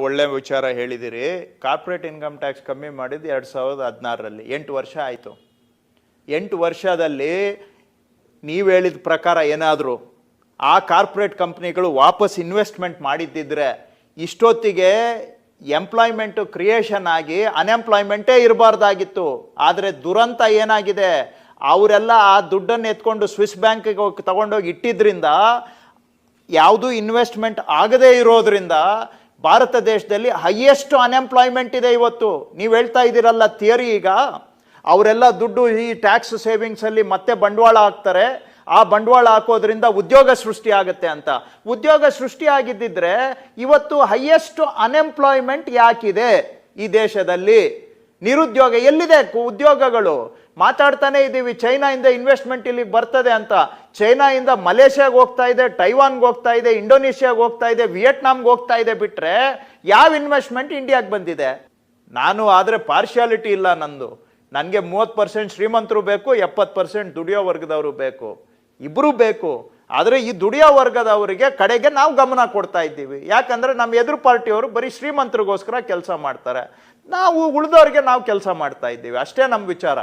ಒಳ್ಳೆ ವಿಚಾರ ಹೇಳಿದಿರಿ. ಕಾರ್ಪೊರೇಟ್ ಇನ್ಕಮ್ ಟ್ಯಾಕ್ಸ್ ಕಮ್ಮಿ ಮಾಡಿದ್ದು ಎರಡು ಸಾವಿರದ ಹದಿನಾರರಲ್ಲಿ. ಎಂಟು ವರ್ಷ ಆಯಿತು. ಎಂಟು ವರ್ಷದಲ್ಲಿ ನೀವು ಹೇಳಿದ ಪ್ರಕಾರ ಏನಾದರೂ ಆ ಕಾರ್ಪೊರೇಟ್ ಕಂಪ್ನಿಗಳು ವಾಪಸ್ ಇನ್ವೆಸ್ಟ್ಮೆಂಟ್ ಮಾಡಿದ್ದಿದ್ರೆ ಇಷ್ಟೊತ್ತಿಗೆ ಎಂಪ್ಲಾಯ್ಮೆಂಟು ಕ್ರಿಯೇಷನ್ ಆಗಿ ಅನ್ಎಂಪ್ಲಾಯ್ಮೆಂಟೇ ಇರಬಾರ್ದಾಗಿತ್ತು. ಆದರೆ ದುರಂತ ಏನಾಗಿದೆ? ಅವರೆಲ್ಲ ಆ ದುಡ್ಡನ್ನು ಎತ್ಕೊಂಡು ಸ್ವಿಸ್ ಬ್ಯಾಂಕಿಗೆ ಹೋಗಿ ತಗೊಂಡೋಗಿ ಇಟ್ಟಿದ್ದರಿಂದ ಯಾವುದೂ ಇನ್ವೆಸ್ಟ್ಮೆಂಟ್ ಆಗದೇ ಇರೋದ್ರಿಂದ ಭಾರತ ದೇಶದಲ್ಲಿ ಹೈಯೆಸ್ಟ್ ಅನ್ಎಂಪ್ಲಾಯ್ಮೆಂಟ್ ಇದೆ ಇವತ್ತು. ನೀವು ಹೇಳ್ತಾ ಇದ್ದೀರಲ್ಲ ಥಿಯರಿ ಈಗ. ಅವರೆಲ್ಲ ದುಡ್ಡು ಈ ಟ್ಯಾಕ್ಸ್ ಸೇವಿಂಗ್ಸಲ್ಲಿ ಮತ್ತೆ ಬಂಡವಾಳ ಹಾಕ್ತಾರೆ. ಆ ಬಂಡವಾಳ ಹಾಕೋದ್ರಿಂದ ಉದ್ಯೋಗ ಸೃಷ್ಟಿ ಆಗುತ್ತೆ ಅಂತ. ಉದ್ಯೋಗ ಸೃಷ್ಟಿ ಆಗಿದ್ದಿದ್ರೆ ಇವತ್ತು ಹೈಯೆಸ್ಟ್ ಅನ್ಎಂಪ್ಲಾಯ್ಮೆಂಟ್ ಯಾಕಿದೆ? ಈ ದೇಶದಲ್ಲಿ. ನಿರುದ್ಯೋಗ ಎಲ್ಲಿದೆ? ಉದ್ಯೋಗಗಳು. ಮಾತಾಡ್ತಾನೆ ಇದ್ದೀವಿ. ಚೈನಾಯಿಂದ ಇನ್ವೆಸ್ಟ್ಮೆಂಟ್ ಇಲ್ಲಿಗೆ ಬರ್ತದೆ ಅಂತ. ಚೈನಾಯಿಂದ ಮಲೇಷ್ಯಾಗೆ ಹೋಗ್ತಾ ಇದೆ, ಟೈವಾನ್ಗೆ ಹೋಗ್ತಾ ಇದೆ, ಇಂಡೋನೇಷ್ಯಾಗೆ ಹೋಗ್ತಾ ಇದೆ ವಿಯೆಟ್ನಾಂಗೆ ಹೋಗ್ತಾ ಇದೆ ಬಿಟ್ಟರೆ ಯಾವ ಇನ್ವೆಸ್ಟ್ಮೆಂಟ್ ಇಂಡಿಯಾಗೆ ಬಂದಿದೆ? ನಾನು ಆದರೆ ಪಾರ್ಶಿಯಾಲಿಟಿ ಇಲ್ಲ ನಂದು. ನನಗೆ ಮೂವತ್ತು ಪರ್ಸೆಂಟ್ ಶ್ರೀಮಂತರು ಬೇಕು, ಎಪ್ಪತ್ತು ಪರ್ಸೆಂಟ್ ದುಡಿಯೋ ವರ್ಗದವರು ಬೇಕು. ಇಬ್ಬರೂ ಬೇಕು. ಆದರೆ ಈ ದುಡಿಯೋ ವರ್ಗದವರಿಗೆ ಕಡೆಗೆ ನಾವು ಗಮನ ಕೊಡ್ತಾ ಇದ್ದೀವಿ. ಯಾಕಂದ್ರೆ ನಮ್ಮ ಎದುರು ಪಾರ್ಟಿಯವರು ಬರೀ ಶ್ರೀಮಂತರಿಗೋಸ್ಕರ ಕೆಲಸ ಮಾಡ್ತಾರೆ. ನಾವು ಉಳಿದವ್ರಿಗೆ ನಾವು ಕೆಲಸ ಮಾಡ್ತಾ ಇದ್ದೀವಿ. ಅಷ್ಟೇ ನಮ್ಮ ವಿಚಾರ.